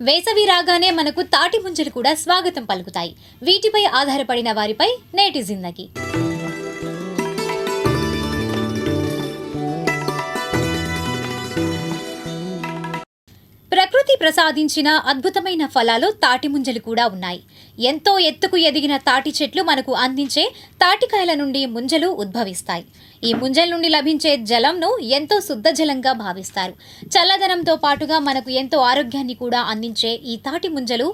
వేసవి రాగానే మనకు తాటి ముంజలు కూడా స్వాగతం పలుకుతాయి. వీటిపై ఆధారపడిన వారిపై నేటి జిందగీ. ప్రకృతి ప్రసాదించిన అద్భుతమైన ఫలాలు తాటి ముంజలు కూడా ఉన్నాయి. ఎంతో ఎత్తుకు ఎదిగిన తాటి చెట్లు మనకు అందించే తాటికాయల నుండి ముంజలు ఉద్భవిస్తాయి. ఈ ముంజల నుండి లభించే జలంను ఎంతో శుద్ధ జలంగా భావిస్తారు. చల్లదనంతో పాటుగా మనకు ఎంతో ఆరోగ్యాన్ని కూడా అందించే ఈ తాటి ముంజలు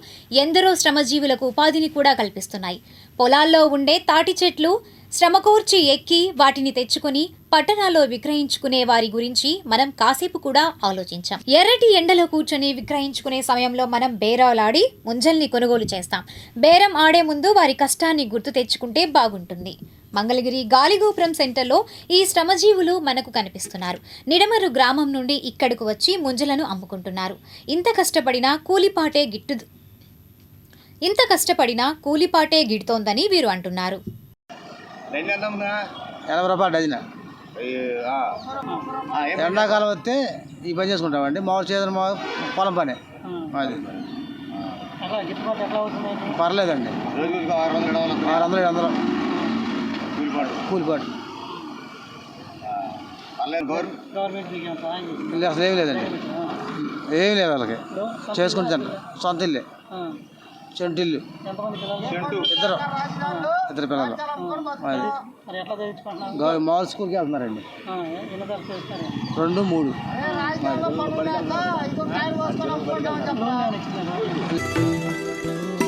ఎందరో శ్రమజీవులకు ఉపాధిని కూడా కల్పిస్తున్నాయి. పొలాల్లో ఉండే తాటి చెట్లు శ్రమకూర్చి ఎక్కి వాటిని తెచ్చుకొని పట్టణాల్లో విక్రయించుకునే వారి గురించి మనం కాసేపు కూడా ఆలోచించాం. ఎర్రటి ఎండలో కూర్చొని విక్రయించుకునే సమయంలో మనం బేరాలాడి ముంజల్ని కొనుగోలు చేస్తాం. బేరం ఆడే ముందు వారి కష్టాన్ని గుర్తు తెచ్చుకుంటే బాగుంటుంది. మంగళగిరి గాలిగోపురం సెంటర్లో ఈ శ్రమజీవులు మనకు కనిపిస్తున్నారు. నిడమరు గ్రామం నుండి ఇక్కడకు వచ్చి ముంజలను అమ్ముకుంటున్నారు. ఇంత కష్టపడినా కూలిపాటే గిట్టు ఇంత కష్టపడినా కూలిపాటే గిడుతోందని వీరు అంటున్నారు. ఎనభై రూపాయలు డజన్. ఎండాకాలం వస్తే ఈ పని చేసుకుంటామండి. మామూలు చేసిన మా పొలం పని. అది పర్లేదండి. ఆరు వందలు ఏడు వందలు కూలిపాటు. అసలు ఏమీ లేదండి. ఏమీ లేదు వాళ్ళకి. చేసుకుంటాను సొంత ఇల్లే? చెంటు ఇల్లు చెంటు ఇద్దరు. ఇద్దరు పిల్లలు. అది గౌ- మామూలు స్కూల్కి వెళ్తున్నారండి. రెండు మూడు. అది.